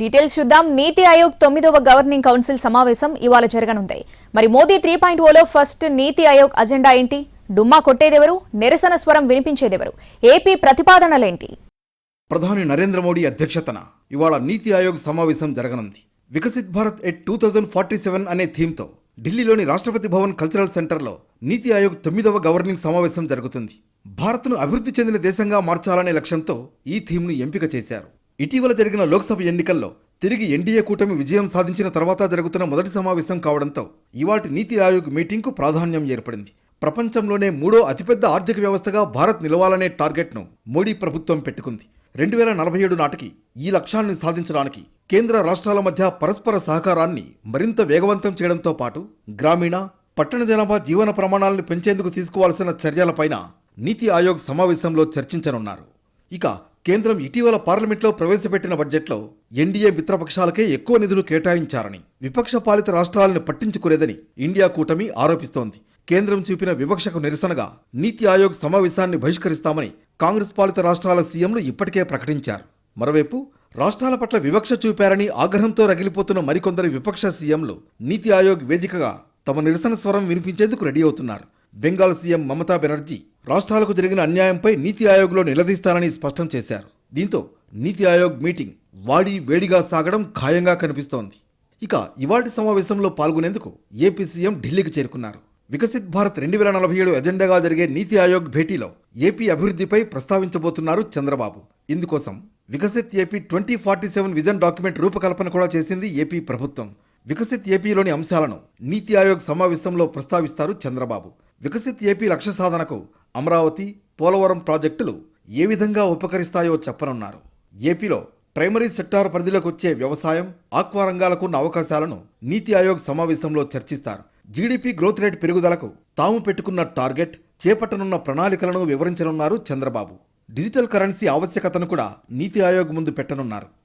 Details చూద్దాం. నీతి ఆయోగ్ తొమ్మిదవ governing council సమావేశం ఇవాళ జరగనుంది. మరి మోదీ త్రీ పాయింట్ ఓలో ఫస్ట్ నీతి ఆయోగ్ అజెండా ఏంటి? డుమ్మా కొట్టేదెవరు? నిరసన స్వరం వినిపించేదెవరు? ఏపీ ప్రతిపాదనలేంటి? ప్రధాని నరేంద్ర మోడీ అధ్యక్షతన ఇవాళ నీతి ఆయోగ్ సమావేశం జరగనుంది. Viksit Bharat at two thousand forty seven అనే థీమ్తో ఢిల్లీలోని రాష్ట్రపతి భవన్ కల్చరల్ సెంటర్లో నీతి ఆయోగ్ తొమ్మిదవ గవర్నింగ్ సమావేశం జరుగుతుంది. భారత్ను అభివృద్ధి చెందిన దేశంగా మార్చాలనే లక్ష్యంతో ఈ థీమ్ను ఎంపిక చేశారు. ఇటీవల జరిగిన లోక్సభ ఎన్నికల్లో తిరిగి ఎన్డీఏ కూటమి విజయం సాధించిన తర్వాత జరుగుతున్న మొదటి సమావేశం కావడంతో ఇవాటి నీతి ఆయోగ్ మీటింగ్కు ప్రాధాన్యం ఏర్పడింది. ప్రపంచంలోనే మూడో అతిపెద్ద ఆర్థిక వ్యవస్థగా భారత్ నిలవాలనే టార్గెట్ను మోడీ ప్రభుత్వం పెట్టుకుంది. రెండు వేల నలభై ఏడు నాటికి ఈ లక్ష్యాన్ని సాధించడానికి కేంద్ర రాష్ట్రాల మధ్య పరస్పర సహకారాన్ని మరింత వేగవంతం చేయడంతో పాటు గ్రామీణ పట్టణ జనాభా జీవన ప్రమాణాలను పెంచేందుకు తీసుకోవాల్సిన చర్యలపైన నీతి ఆయోగ్ సమావేశంలో చర్చించనున్నారు. ఇక కేంద్రం ఇటీవల పార్లమెంట్లో ప్రవేశపెట్టిన బడ్జెట్లో ఎన్డీఏ మిత్రపక్షాలకే ఎక్కువ నిధులు కేటాయించారని విపక్ష పాలిత రాష్ట్రాలను పట్టించుకోలేదని ఇండియా కూటమి ఆరోపిస్తోంది. కేంద్రం చూపిన వివక్షకు నిరసనగా నీతి ఆయోగ్ సమావేశాన్ని బహిష్కరిస్తామని కాంగ్రెస్ పాలిత రాష్ట్రాల సీఎంలు ఇప్పటికే ప్రకటించారు. మరోవైపు రాష్ట్రాల పట్ల వివక్ష చూపారని ఆగ్రహంతో రగిలిపోతున్న మరికొందరు విపక్ష సీఎంలు నీతి ఆయోగ్ వేదికగా తమ నిరసన స్వరం వినిపించేందుకు రెడీ అవుతున్నారు. బెంగాల్ సీఎం మమతా బెనర్జీ రాష్ట్రాలకు జరిగిన అన్యాయంపై నీతి ఆయోగ్లో నిలదీస్తానని స్పష్టం చేశారు. దీంతో నీతి ఆయోగ్ మీటింగ్ వాడి వేడిగా సాగడం ఖాయంగా కనిపిస్తోంది. ఇక ఇవాటి సమావేశంలో పాల్గొనేందుకు ఏపీ సీఎం ఢిల్లీకి చేరుకున్నారు. వికసిత్ భారత్ రెండు వేల నలభై ఏడు ఎజెండాగా జరిగే నీతి ఆయోగ్ భేటీలో ఏపీ అభివృద్ధిపై ప్రస్తావించబోతున్నారు చంద్రబాబు. ఇందుకోసం Viksit AP twenty forty seven vision document రూపకల్పన కూడా చేసింది ఏపీ ప్రభుత్వం. వికసిత్ ఏపీలోని అంశాలను నీతి ఆయోగ్ సమావేశంలో ప్రస్తావిస్తారు చంద్రబాబు. వికసిత్ ఏపీ లక్ష్య సాధనకు అమరావతి పోలవరం ప్రాజెక్టులు ఏ విధంగా ఉపకరిస్తాయో చెప్పనున్నారు. ఏపీలో ప్రైమరీ సెక్టార్ పరిధిలోకి వచ్చే వ్యవసాయం ఆక్వా రంగాలకు ఉన్న అవకాశాలను నీతి ఆయోగ్ సమావేశంలో చర్చిస్తారు. జీడీపీ గ్రోత్ రేట్ పెరుగుదలకు తాము పెట్టుకున్న టార్గెట్ చేపట్టనున్న ప్రణాళికలను వివరించనున్నారు చంద్రబాబు. డిజిటల్ కరెన్సీ ఆవశ్యకతను కూడా నీతి ఆయోగ్ ముందు పెట్టనున్నారు.